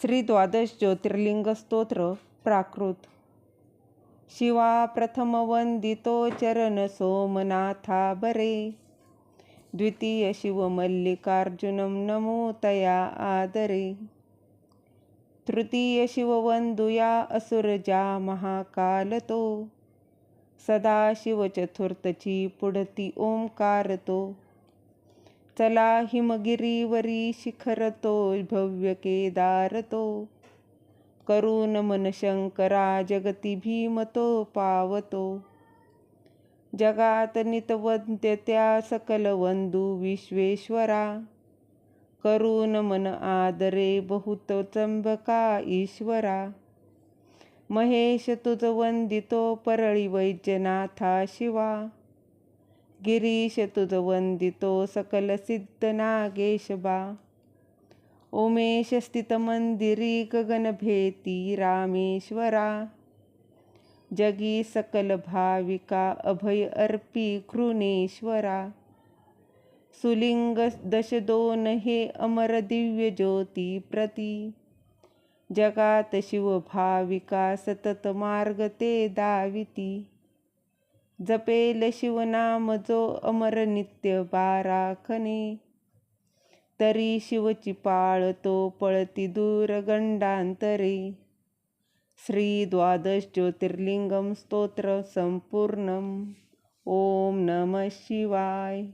श्री द्वादश ज्योतिर्लिंग स्तोत्र प्राकृत. शिवा प्रथम वंदितो चरण सोमनाथा बरे. द्वितीय शिवमल्लिकार्जुनं नमो तया आदरे. तृतीय शिववंदुया असुरजा महाकालतो. सदाशिवचतुर्थची पुढती ओंकारतो चला हिमगिरीवरी शिखरतो भव्य केदारतो करून मन शंकरा जगती भीमतो पावतो जगात नितवंत्य त्या सकल वंदू विश्वेश्वरा. करुण मन आदरे बहुत चंबका ईश्वरा. महेश तुझ वंदितो परळी वैद्यनाथा शिवा. गिरीश तुझ वंदितो सकल सिद्ध नागेशबा ओमेश स्थित मंदिरी गगन भेती रामेश्वरा. जगी सकल भाविका अभय अर्पी कृणेश्वरा. सुलिंग दश दोन हे अमर दिव्य ज्योती प्रती. जगात शिव भाविका सतत मार्ग ते दाविती. जपेल शिवनाम जो अमर नित्य बाराखने तरी शिवची पाळतो पळती दूर गंडांतरे. श्री द्वादश ज्योतिर्लिंगम स्तोत्र संपूर्णम. ओम नम शिवाय.